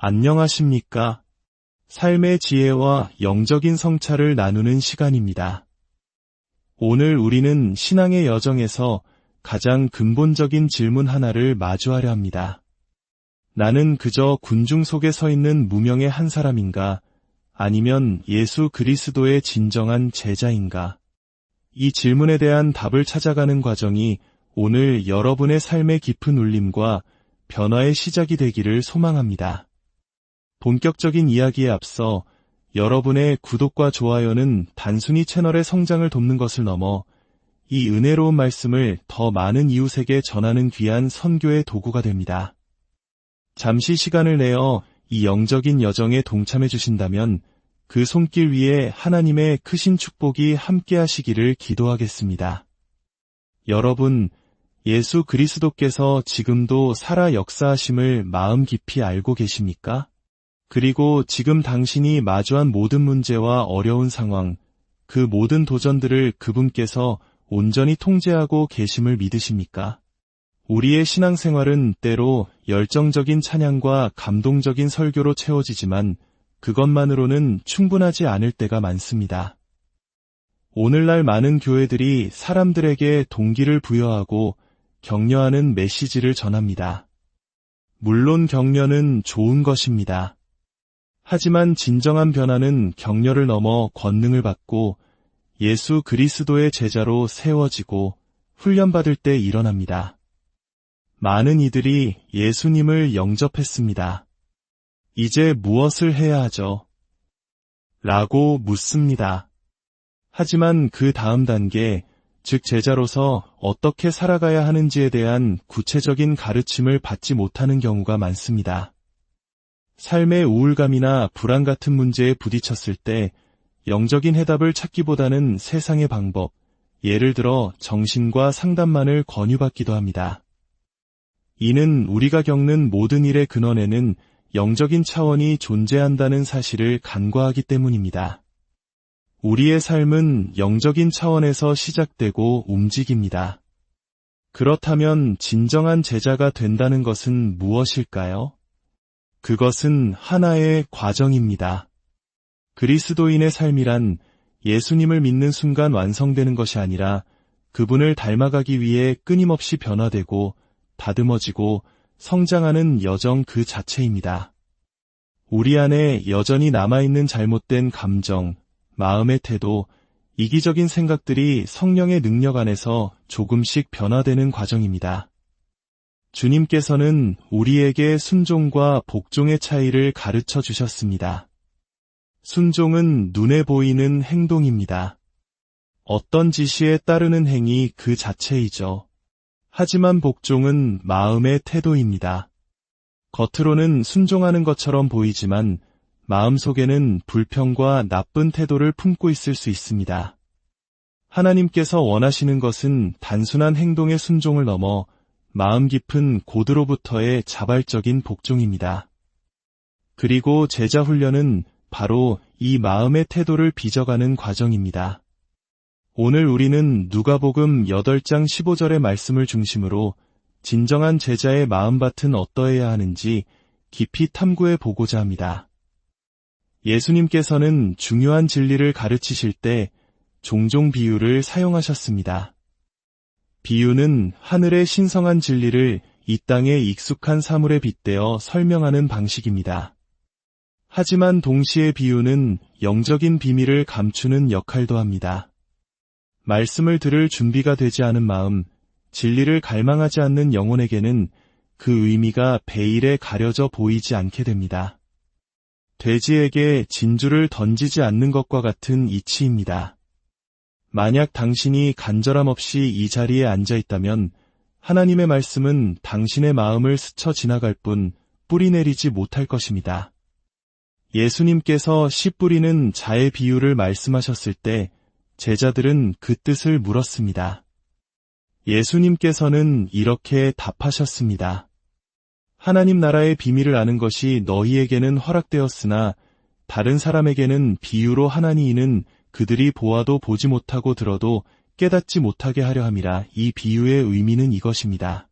안녕하십니까? 삶의 지혜와 영적인 성찰을 나누는 시간입니다. 오늘 우리는 신앙의 여정에서 가장 근본적인 질문 하나를 마주하려 합니다. 나는 그저 군중 속에 서 있는 무명의 한 사람인가? 아니면 예수 그리스도의 진정한 제자인가? 이 질문에 대한 답을 찾아가는 과정이 오늘 여러분의 삶의 깊은 울림과 변화의 시작이 되기를 소망합니다. 본격적인 이야기에 앞서 여러분의 구독과 좋아요는 단순히 채널의 성장을 돕는 것을 넘어 이 은혜로운 말씀을 더 많은 이웃에게 전하는 귀한 선교의 도구가 됩니다. 잠시 시간을 내어 이 영적인 여정에 동참해 주신다면 그 손길 위에 하나님의 크신 축복이 함께 하시기를 기도하겠습니다. 여러분, 예수 그리스도께서 지금도 살아 역사하심을 마음 깊이 알고 계십니까? 그리고 지금 당신이 마주한 모든 문제와 어려운 상황, 그 모든 도전들을 그분께서 온전히 통제하고 계심을 믿으십니까? 우리의 신앙생활은 때로 열정적인 찬양과 감동적인 설교로 채워지지만 그것만으로는 충분하지 않을 때가 많습니다. 오늘날 많은 교회들이 사람들에게 동기를 부여하고 격려하는 메시지를 전합니다. 물론 격려는 좋은 것입니다. 하지만 진정한 변화는 격려를 넘어 권능을 받고 예수 그리스도의 제자로 세워지고 훈련받을 때 일어납니다. 많은 이들이 예수님을 영접했습니다. 이제 무엇을 해야 하죠? 라고 묻습니다. 하지만 그 다음 단계, 즉 제자로서 어떻게 살아가야 하는지에 대한 구체적인 가르침을 받지 못하는 경우가 많습니다. 삶의 우울감이나 불안 같은 문제에 부딪혔을 때 영적인 해답을 찾기보다는 세상의 방법, 예를 들어 정신과 상담만을 권유받기도 합니다. 이는 우리가 겪는 모든 일의 근원에는 영적인 차원이 존재한다는 사실을 간과하기 때문입니다. 우리의 삶은 영적인 차원에서 시작되고 움직입니다. 그렇다면 진정한 제자가 된다는 것은 무엇일까요? 그것은 하나의 과정입니다. 그리스도인의 삶이란 예수님을 믿는 순간 완성되는 것이 아니라 그분을 닮아가기 위해 끊임없이 변화되고 다듬어지고 성장하는 여정 그 자체입니다. 우리 안에 여전히 남아있는 잘못된 감정, 마음의 태도, 이기적인 생각들이 성령의 능력 안에서 조금씩 변화되는 과정입니다. 주님께서는 우리에게 순종과 복종의 차이를 가르쳐 주셨습니다. 순종은 눈에 보이는 행동입니다. 어떤 지시에 따르는 행위 그 자체이죠. 하지만 복종은 마음의 태도입니다. 겉으로는 순종하는 것처럼 보이지만 마음속에는 불평과 나쁜 태도를 품고 있을 수 있습니다. 하나님께서 원하시는 것은 단순한 행동의 순종을 넘어 마음 깊은 고드로부터의 자발적인 복종입니다. 그리고 제자 훈련은 바로 이 마음의 태도를 빚어가는 과정입니다. 오늘 우리는 누가복음 8장 15절의 말씀을 중심으로 진정한 제자의 마음밭은 어떠해야 하는지 깊이 탐구해 보고자 합니다. 예수님께서는 중요한 진리를 가르치실 때 종종 비유를 사용하셨습니다. 비유는 하늘의 신성한 진리를 이 땅의 익숙한 사물에 빗대어 설명하는 방식입니다. 하지만 동시에 비유는 영적인 비밀을 감추는 역할도 합니다. 말씀을 들을 준비가 되지 않은 마음, 진리를 갈망하지 않는 영혼에게는 그 의미가 베일에 가려져 보이지 않게 됩니다. 돼지에게 진주를 던지지 않는 것과 같은 이치입니다. 만약 당신이 간절함 없이 이 자리에 앉아 있다면 하나님의 말씀은 당신의 마음을 스쳐 지나갈 뿐 뿌리 내리지 못할 것입니다. 예수님께서 씨 뿌리는 자의 비유를 말씀하셨을 때 제자들은 그 뜻을 물었습니다. 예수님께서는 이렇게 답하셨습니다. 하나님 나라의 비밀을 아는 것이 너희에게는 허락되었으나 다른 사람에게는 비유로 하나니 이는 그들이 보아도 보지 못하고 들어도 깨닫지 못하게 하려 함이라 이 비유의 의미는 이것입니다.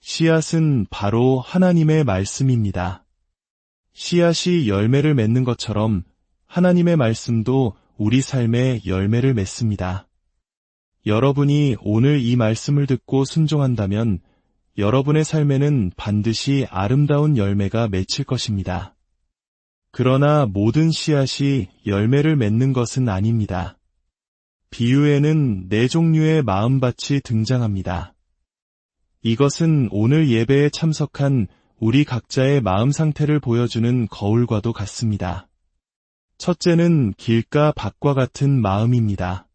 씨앗은 바로 하나님의 말씀입니다. 씨앗이 열매를 맺는 것처럼 하나님의 말씀도 우리 삶에 열매를 맺습니다. 여러분이 오늘 이 말씀을 듣고 순종한다면 여러분의 삶에는 반드시 아름다운 열매가 맺힐 것입니다. 그러나 모든 씨앗이 열매를 맺는 것은 아닙니다. 비유에는 네 종류의 마음밭이 등장합니다. 이것은 오늘 예배에 참석한 우리 각자의 마음 상태를 보여주는 거울과도 같습니다. 첫째는 길가 밭과 같은 마음입니다.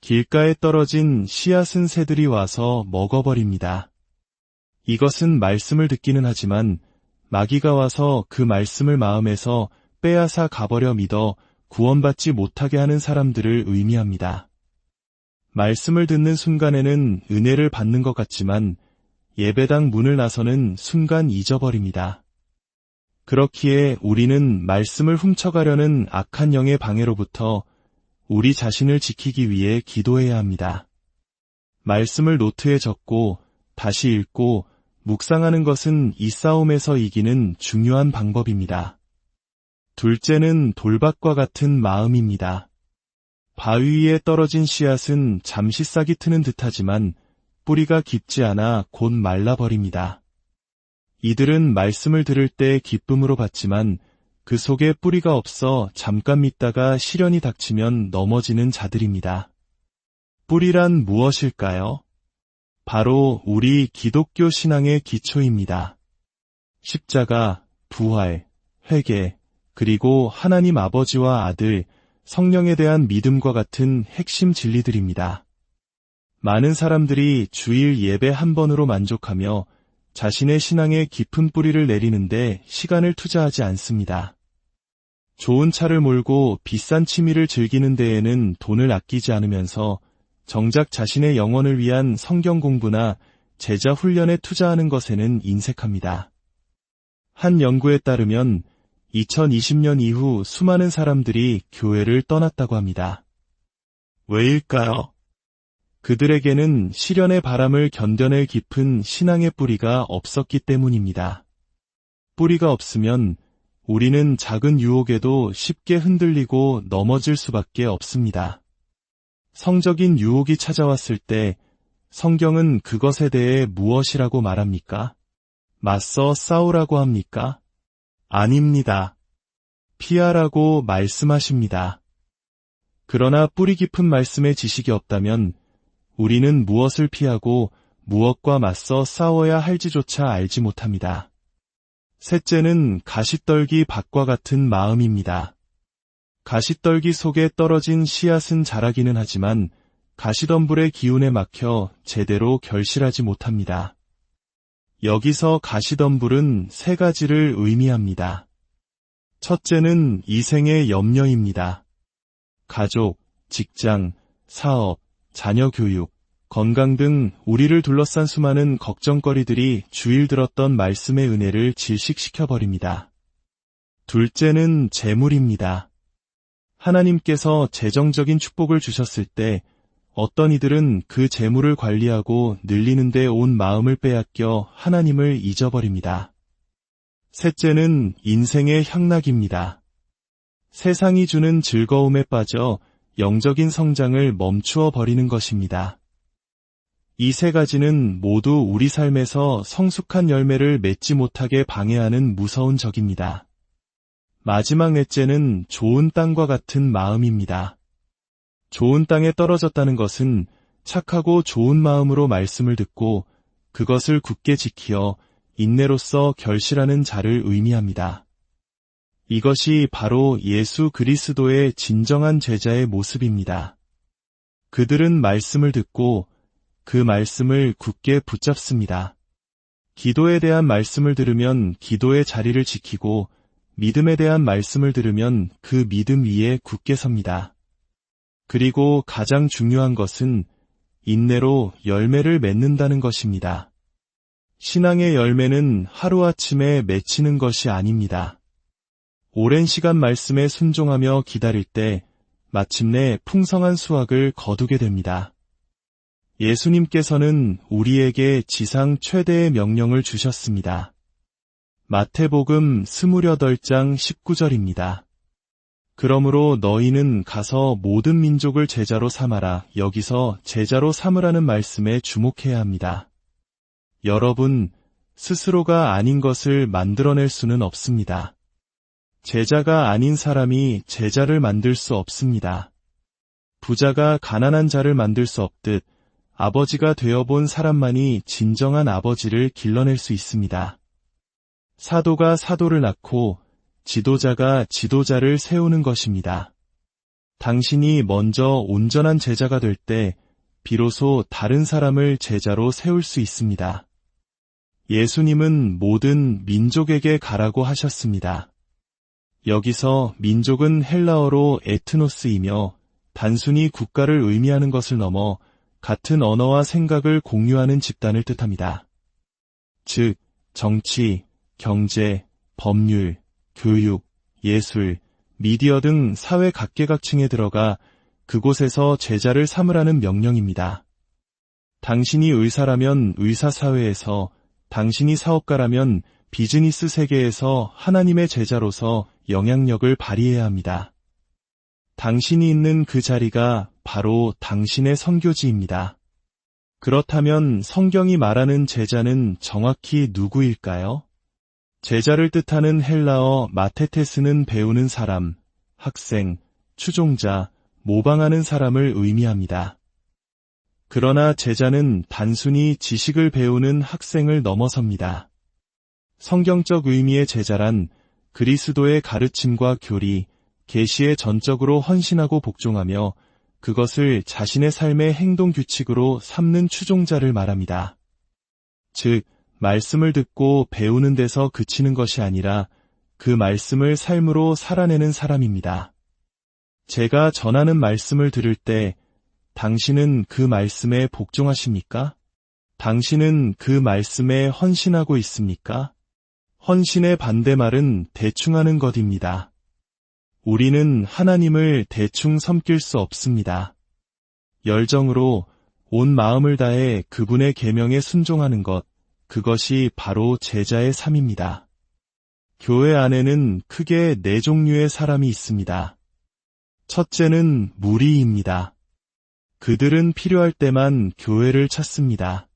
길가에 떨어진 씨앗은 새들이 와서 먹어버립니다. 이것은 말씀을 듣기는 하지만 마귀가 와서 그 말씀을 마음에서 빼앗아 가버려 믿어 구원받지 못하게 하는 사람들을 의미합니다. 말씀을 듣는 순간에는 은혜를 받는 것 같지만 예배당 문을 나서는 순간 잊어버립니다. 그렇기에 우리는 말씀을 훔쳐가려는 악한 영의 방해로부터 우리 자신을 지키기 위해 기도해야 합니다. 말씀을 노트에 적고 다시 읽고 묵상하는 것은 이 싸움에서 이기는 중요한 방법입니다. 둘째는 돌밭과 같은 마음입니다. 바위 위에 떨어진 씨앗은 잠시 싹이 트는 듯하지만 뿌리가 깊지 않아 곧 말라버립니다. 이들은 말씀을 들을 때 기쁨으로 받지만 그 속에 뿌리가 없어 잠깐 믿다가 시련이 닥치면 넘어지는 자들입니다. 뿌리란 무엇일까요? 바로 우리 기독교 신앙의 기초입니다. 십자가, 부활, 회개, 그리고 하나님 아버지와 아들, 성령에 대한 믿음과 같은 핵심 진리들입니다. 많은 사람들이 주일 예배 한 번으로 만족하며 자신의 신앙에 깊은 뿌리를 내리는데 시간을 투자하지 않습니다. 좋은 차를 몰고 비싼 취미를 즐기는 데에는 돈을 아끼지 않으면서 정작 자신의 영혼을 위한 성경 공부나 제자 훈련에 투자하는 것에는 인색합니다. 한 연구에 따르면 2020년 이후 수많은 사람들이 교회를 떠났다고 합니다. 왜일까요? 그들에게는 시련의 바람을 견뎌낼 깊은 신앙의 뿌리가 없었기 때문입니다. 뿌리가 없으면 우리는 작은 유혹에도 쉽게 흔들리고 넘어질 수밖에 없습니다. 성적인 유혹이 찾아왔을 때 성경은 그것에 대해 무엇이라고 말합니까? 맞서 싸우라고 합니까? 아닙니다. 피하라고 말씀하십니다. 그러나 뿌리 깊은 말씀의 지식이 없다면 우리는 무엇을 피하고 무엇과 맞서 싸워야 할지조차 알지 못합니다. 셋째는 가시떨기 밭과 같은 마음입니다. 가시떨기 속에 떨어진 씨앗은 자라기는 하지만 가시덤불의 기운에 막혀 제대로 결실하지 못합니다. 여기서 가시덤불은 세 가지를 의미합니다. 첫째는 이생의 염려입니다. 가족, 직장, 사업, 자녀 교육, 건강 등 우리를 둘러싼 수많은 걱정거리들이 주일 들었던 말씀의 은혜를 질식시켜버립니다. 둘째는 재물입니다. 하나님께서 재정적인 축복을 주셨을 때 어떤 이들은 그 재물을 관리하고 늘리는데 온 마음을 빼앗겨 하나님을 잊어버립니다. 셋째는 인생의 향락입니다. 세상이 주는 즐거움에 빠져 영적인 성장을 멈추어 버리는 것입니다. 이 세 가지는 모두 우리 삶에서 성숙한 열매를 맺지 못하게 방해하는 무서운 적입니다. 마지막 넷째는 좋은 땅과 같은 마음입니다. 좋은 땅에 떨어졌다는 것은 착하고 좋은 마음으로 말씀을 듣고 그것을 굳게 지키어 인내로서 결실하는 자를 의미합니다. 이것이 바로 예수 그리스도의 진정한 제자의 모습입니다. 그들은 말씀을 듣고 그 말씀을 굳게 붙잡습니다. 기도에 대한 말씀을 들으면 기도의 자리를 지키고 믿음에 대한 말씀을 들으면 그 믿음 위에 굳게 섭니다. 그리고 가장 중요한 것은 인내로 열매를 맺는다는 것입니다. 신앙의 열매는 하루아침에 맺히는 것이 아닙니다. 오랜 시간 말씀에 순종하며 기다릴 때 마침내 풍성한 수확을 거두게 됩니다. 예수님께서는 우리에게 지상 최대의 명령을 주셨습니다. 마태복음 28장 19절입니다. 그러므로 너희는 가서 모든 민족을 제자로 삼아라. 여기서 제자로 삼으라는 말씀에 주목해야 합니다. 여러분, 스스로가 아닌 것을 만들어낼 수는 없습니다. 제자가 아닌 사람이 제자를 만들 수 없습니다. 부자가 가난한 자를 만들 수 없듯 아버지가 되어본 사람만이 진정한 아버지를 길러낼 수 있습니다. 사도가 사도를 낳고 지도자가 지도자를 세우는 것입니다. 당신이 먼저 온전한 제자가 될 때 비로소 다른 사람을 제자로 세울 수 있습니다. 예수님은 모든 민족에게 가라고 하셨습니다. 여기서 민족은 헬라어로 에트노스이며 단순히 국가를 의미하는 것을 넘어 같은 언어와 생각을 공유하는 집단을 뜻합니다. 즉, 정치, 경제, 법률, 교육, 예술, 미디어 등 사회 각계각층에 들어가 그곳에서 제자를 삼으라는 명령입니다. 당신이 의사라면 의사 사회에서, 당신이 사업가라면 비즈니스 세계에서 하나님의 제자로서 영향력을 발휘해야 합니다. 당신이 있는 그 자리가 바로 당신의 선교지입니다. 그렇다면 성경이 말하는 제자는 정확히 누구일까요? 제자를 뜻하는 헬라어 마테테스는 배우는 사람, 학생, 추종자, 모방하는 사람을 의미합니다. 그러나 제자는 단순히 지식을 배우는 학생을 넘어섭니다. 성경적 의미의 제자란 그리스도의 가르침과 교리, 계시에 전적으로 헌신하고 복종하며 그것을 자신의 삶의 행동 규칙으로 삼는 추종자를 말합니다. 즉, 말씀을 듣고 배우는 데서 그치는 것이 아니라 그 말씀을 삶으로 살아내는 사람입니다. 제가 전하는 말씀을 들을 때 당신은 그 말씀에 복종하십니까? 당신은 그 말씀에 헌신하고 있습니까? 헌신의 반대말은 대충하는 것입니다. 우리는 하나님을 대충 섬길 수 없습니다. 열정으로 온 마음을 다해 그분의 계명에 순종하는 것, 그것이 바로 제자의 삶입니다. 교회 안에는 크게 네 종류의 사람이 있습니다. 첫째는 무리입니다. 그들은 필요할 때만 교회를 찾습니다.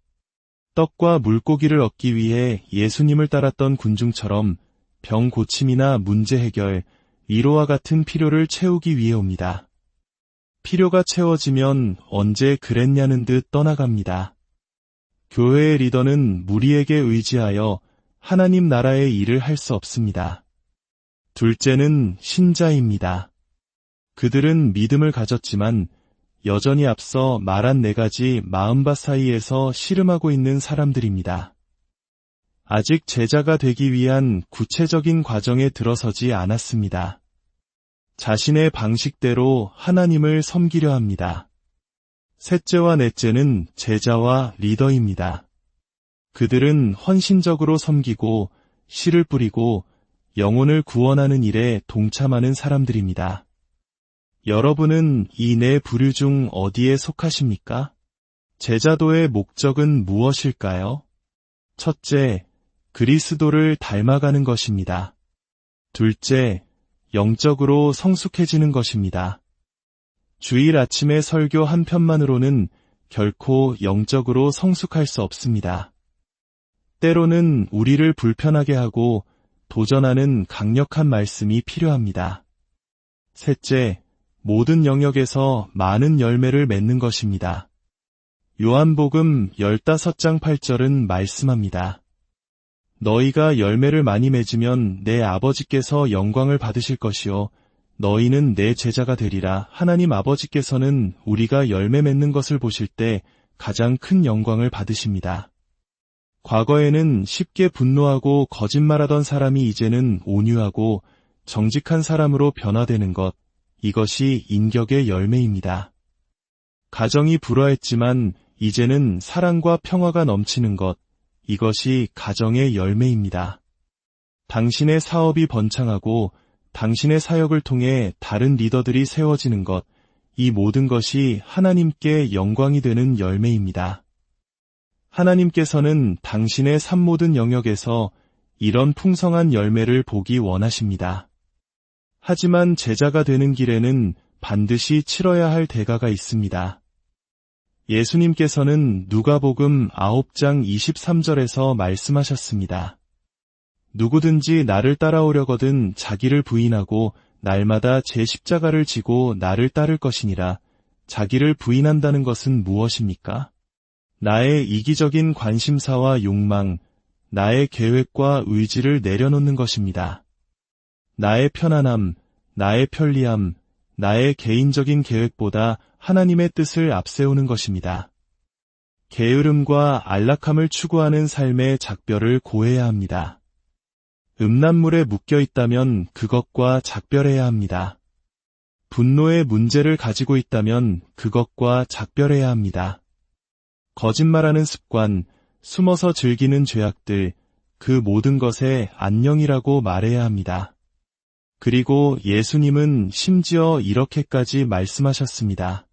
떡과 물고기를 얻기 위해 예수님을 따랐던 군중처럼 병 고침이나 문제 해결, 위로와 같은 필요를 채우기 위해 옵니다. 필요가 채워지면 언제 그랬냐는 듯 떠나갑니다. 교회의 리더는 무리에게 의지하여 하나님 나라의 일을 할 수 없습니다. 둘째는 신자입니다. 그들은 믿음을 가졌지만 여전히 앞서 말한 네 가지 마음밭 사이에서 씨름하고 있는 사람들입니다. 아직 제자가 되기 위한 구체적인 과정에 들어서지 않았습니다. 자신의 방식대로 하나님을 섬기려 합니다. 셋째와 넷째는 제자와 리더입니다. 그들은 헌신적으로 섬기고 씨를 뿌리고 영혼을 구원하는 일에 동참하는 사람들입니다. 여러분은 이 네 부류 중 어디에 속하십니까? 제자도의 목적은 무엇일까요? 첫째, 그리스도를 닮아가는 것입니다. 둘째, 영적으로 성숙해지는 것입니다. 주일 아침의 설교 한 편만으로는 결코 영적으로 성숙할 수 없습니다. 때로는 우리를 불편하게 하고 도전하는 강력한 말씀이 필요합니다. 셋째, 모든 영역에서 많은 열매를 맺는 것입니다. 요한복음 15장 8절은 말씀합니다. 너희가 열매를 많이 맺으면 내 아버지께서 영광을 받으실 것이요 너희는 내 제자가 되리라. 하나님 아버지께서는 우리가 열매 맺는 것을 보실 때 가장 큰 영광을 받으십니다. 과거에는 쉽게 분노하고 거짓말하던 사람이 이제는 온유하고 정직한 사람으로 변화되는 것, 이것이 인격의 열매입니다. 가정이 불화했지만 이제는 사랑과 평화가 넘치는 것, 이것이 가정의 열매입니다. 당신의 사업이 번창하고 당신의 사역을 통해 다른 리더들이 세워지는 것, 이 모든 것이 하나님께 영광이 되는 열매입니다. 하나님께서는 당신의 삶 모든 영역에서 이런 풍성한 열매를 보기 원하십니다. 하지만 제자가 되는 길에는 반드시 치러야 할 대가가 있습니다. 예수님께서는 누가복음 9장 23절에서 말씀하셨습니다. 누구든지 나를 따라오려거든 자기를 부인하고 날마다 제 십자가를 지고 나를 따를 것이니라. 자기를 부인한다는 것은 무엇입니까? 나의 이기적인 관심사와 욕망, 나의 계획과 의지를 내려놓는 것입니다. 나의 편안함, 나의 편리함, 나의 개인적인 계획보다 하나님의 뜻을 앞세우는 것입니다. 게으름과 안락함을 추구하는 삶의 작별을 고해야 합니다. 음란물에 묶여 있다면 그것과 작별해야 합니다. 분노의 문제를 가지고 있다면 그것과 작별해야 합니다. 거짓말하는 습관, 숨어서 즐기는 죄악들, 그 모든 것에 안녕이라고 말해야 합니다. 그리고 예수님은 심지어 이렇게까지 말씀하셨습니다.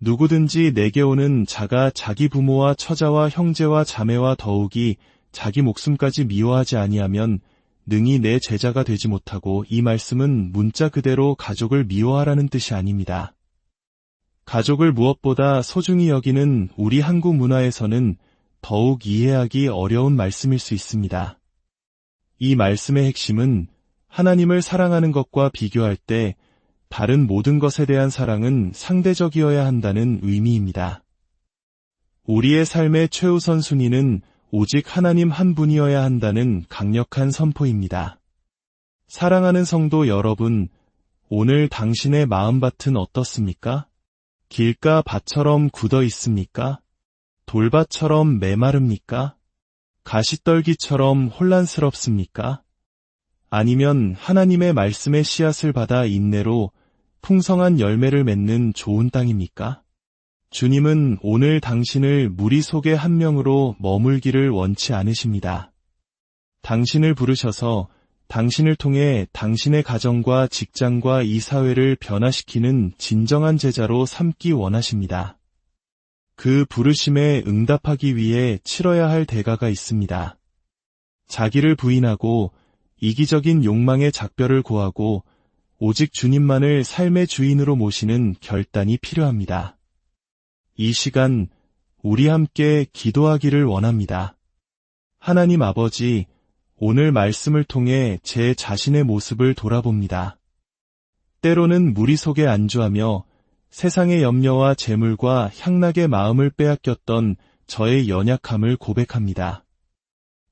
누구든지 내게 오는 자가 자기 부모와 처자와 형제와 자매와 더욱이 자기 목숨까지 미워하지 아니하면 능히 내 제자가 되지 못하고 이 말씀은 문자 그대로 가족을 미워하라는 뜻이 아닙니다. 가족을 무엇보다 소중히 여기는 우리 한국 문화에서는 더욱 이해하기 어려운 말씀일 수 있습니다. 이 말씀의 핵심은 하나님을 사랑하는 것과 비교할 때 다른 모든 것에 대한 사랑은 상대적이어야 한다는 의미입니다. 우리의 삶의 최우선 순위는 오직 하나님 한 분이어야 한다는 강력한 선포입니다. 사랑하는 성도 여러분, 오늘 당신의 마음밭은 어떻습니까? 길가 밭처럼 굳어 있습니까? 돌밭처럼 메마릅니까? 가시떨기처럼 혼란스럽습니까? 아니면 하나님의 말씀의 씨앗을 받아 인내로 풍성한 열매를 맺는 좋은 땅입니까? 주님은 오늘 당신을 무리 속의 한 명으로 머물기를 원치 않으십니다. 당신을 부르셔서 당신을 통해 당신의 가정과 직장과 이 사회를 변화시키는 진정한 제자로 삼기 원하십니다. 그 부르심에 응답하기 위해 치러야 할 대가가 있습니다. 자기를 부인하고 이기적인 욕망의 작별을 고하고 오직 주님만을 삶의 주인으로 모시는 결단이 필요합니다. 이 시간 우리 함께 기도하기를 원합니다. 하나님 아버지, 오늘 말씀을 통해 제 자신의 모습을 돌아봅니다. 때로는 무리 속에 안주하며 세상의 염려와 재물과 향락의 마음을 빼앗겼던 저의 연약함을 고백합니다.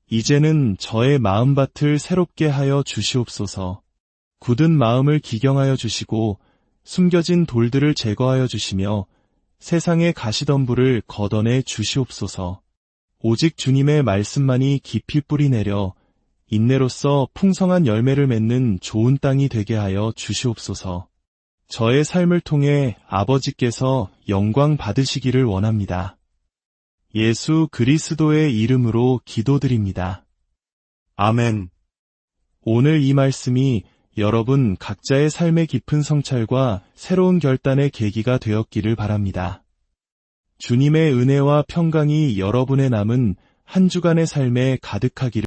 이제는 저의 마음밭을 새롭게 하여 주시옵소서. 굳은 마음을 기경하여 주시고 숨겨진 돌들을 제거하여 주시며 세상의 가시덤불을 걷어내 주시옵소서. 오직 주님의 말씀만이 깊이 뿌리내려 인내로서 풍성한 열매를 맺는 좋은 땅이 되게 하여 주시옵소서. 저의 삶을 통해 아버지께서 영광 받으시기를 원합니다. 예수 그리스도의 이름으로 기도드립니다. 아멘. 오늘 이 말씀이 여러분 각자의 삶의 깊은 성찰과 새로운 결단의 계기가 되었기를 바랍니다. 주님의 은혜와 평강이 여러분의 남은 한 주간의 삶에 가득하기를